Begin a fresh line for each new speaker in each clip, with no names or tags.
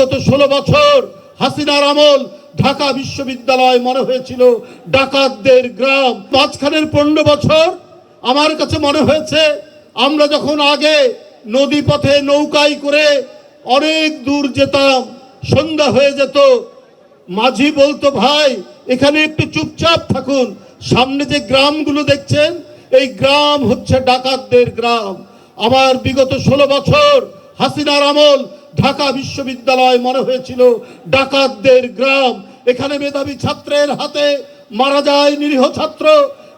বিগত ষোলো বছর হাসিনার আমল ঢাকা বিশ্ববিদ্যালয় মনে হয়েছিল ডাকাতদের গ্রাম। মাঝখানের পনেরো বছর আমার কাছে মনে হয়েছে, আমরা যখন আগে নদী পথে নৌকায় করে অনেক দূর যেতাম, সন্ধ্যা হয়ে যেত, মাঝি বলতো, ভাই, এখানে একটু চুপচাপ থাকুন, সামনে যে গ্রামগুলো দেখছেন, এই গ্রাম হচ্ছে ডাকাতদের গ্রাম। আমার বিগত ষোলো বছর হাসিনার আমল ঢাকা বিশ্ববিদ্যালয় মনে হয়েছিল, ডাকাতদের গ্রাম। এখানে মেধাবী ছাত্রের হাতে মারা যায় নিরীহ ছাত্র।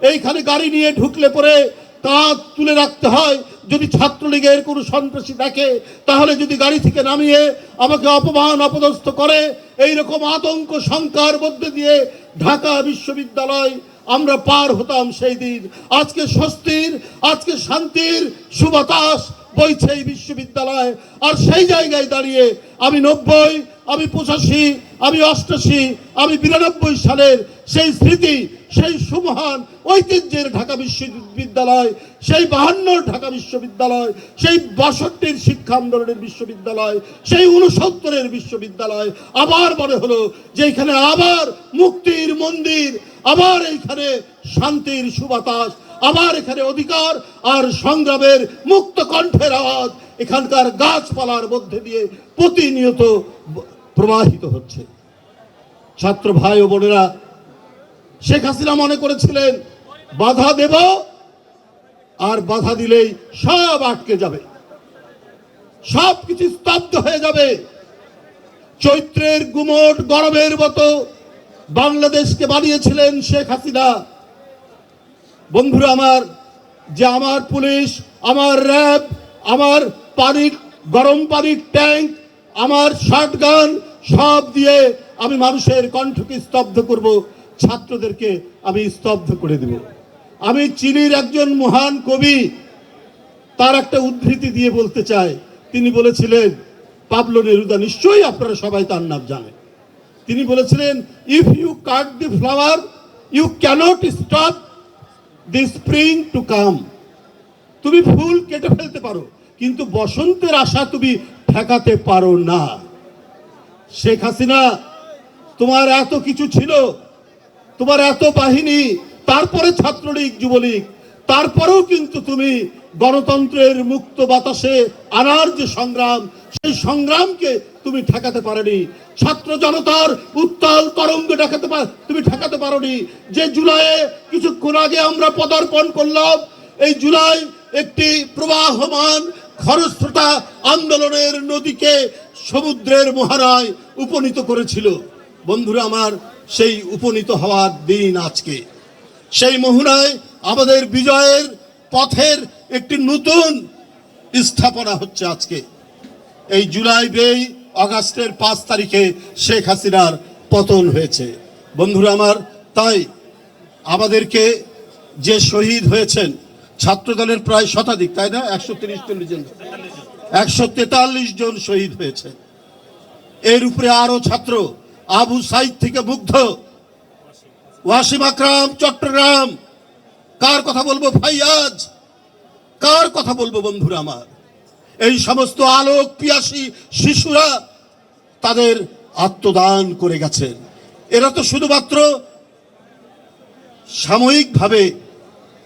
এইখানে গাড়ি নিয়ে ঢুকলে পরে কাঁধ তুলে রাখতে হয়। যদি ছাত্রলীগের কোনো সন্ত্রাসী দেখে, তাহলে যদি গাড়ি থেকে নামিয়ে আমাকে অপমান, অপদস্থ করে এই রকম আতঙ্ক, শঙ্কার মধ্যে দিয়ে ঢাকা বিশ্ববিদ্যালয় আমরা পার হতাম সেই দিন। আজকে স্বস্তির, আজকে শান্তির সুবাতাস বইছে এই বিশ্ববিদ্যালয়। আর সেই জায়গায় দাঁড়িয়ে আমি নব্বই আমি পঁচাশি, আমি অষ্টাশি, আমি বিরানব্বই সালের সেই স্মৃতি, সেই সুমহান ঐতিহ্যের ঢাকা বিশ্ববিদ্যালয়, সেই বাহান্নর ঢাকা বিশ্ববিদ্যালয়, সেই বাষট্টির শিক্ষা আন্দোলনের বিশ্ববিদ্যালয়, সেই উনসত্তরের বিশ্ববিদ্যালয় আবার মনে হলো যে এখানে আবার মুক্তির মন্দির, আবার এইখানে শান্তির সুবাতাস, আবার এখানে অধিকার আর সংগ্রামের মুক্ত কণ্ঠের আওয়াজ, এখানকার গাছপালার মধ্যে দিয়ে প্রতিনিয়ত প্রবাহিত হচ্ছে। ছাত্র ভাই ও বোনেরা, শেখ হাসিনা মনে করেছিলেন, বাধা দেব, আর বাধা দিলেই সব আটকে যাবে। সব কিছু স্তব্ধ হয়ে যাবে। চৈত্রের গুমট গরমের মতো বাংলাদেশকে বানিয়েছিলেন শেখ হাসিনা। বন্ধুরা আমার, যে আমার পুলিশ, আমার র্যাব, আমার পানির, গরম পানির ট্যাঙ্ক আমার শটগান সব দিয়ে আমি মানুষের কণ্ঠকে স্তব্ধ করব, ছাত্রদেরকে আমি স্তব্ধ করে দেব। আমি চিনির একজন মহান কবি, তার একটা উদ্ধৃতি দিয়ে বলতে চাই। তিনি বলেছিলেন, পাবলো নেরুদা নিশ্চয়ই আপনারা সবাই তার নাম জানেন। তিনি বলেছিলেন if you cut the flower you can't stop the spring to come তুমি ফুল কেটে ফেলতে পারো, কিন্তু বসন্তের আশা তুমি ঠেকাতে পারো না। শেখ হাসিনা, তোমার এত কিছু ছিল, তোমার এত বাহিনী, তারপরে ছাত্রলীগ, যুবলীগ, তারপরেও কিন্তু তুমি গণতন্ত্রের মুক্ত বাতাসে আনার যে সংগ্রাম, সেই সংগ্রামকে তুমি ঠেকাতে পারোনি। ছাত্র জনতার উত্তাল তরঙ্গ ঠেকাতে পার তুমি ঠেকাতে পারোনি। যে জুলাইয়ে কিছুক্ষণ আগে আমরা পদার্পণ করলাম, এই জুলাই একটি প্রবাহমান খরস্রোতা আন্দোলনের নদীকে সমুদ্রের মহারায় উপনীত করেছিল। বন্ধুরা আমার, সেই উপনীত হওয়ার দিন আজকে। সেই মোহনায় আমাদের বিজয়ের পথের একটি নতুন স্থাপনা হচ্ছে আজকে। এই জুলাই বেই আগস্টের পাঁচ তারিখে শেখ হাসিনার পতন হয়েছে। বন্ধুরা আমার, তাই আমাদেরকে যে শহীদ হয়েছেন ছাত্রদলের প্রায় শতাধিক, তাই না? একশো তিরিশ চল্লিশ জন। একশো তেতাল্লিশ জন শহীদ হয়েছে। এর উপরে আরও ছাত্র, আবু সাইদ থেকে মুগ্ধ। ওয়াসিম আকরাম, চট্টগ্রাম। কার কথা বলব ফাইয়াজ কার কথা বলব বন্ধুরা আমার? এই সমস্ত আলোক পিয়াসী শিশুরা তাদের আত্মদান করে গেছেন। এরা তো শুধুমাত্র সাময়িকভাবে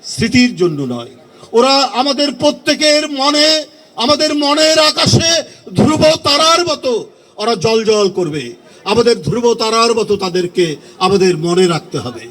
স্মৃতির জন্য নয়। ওরা আমাদের প্রত্যেকের মনে, আমাদের মনের আকাশে ধ্রুব তারার মতো ওরা জল জল করবে। আমাদের ধ্রুব তারার মতো তাদেরকে আমাদের মনে রাখতে হবে।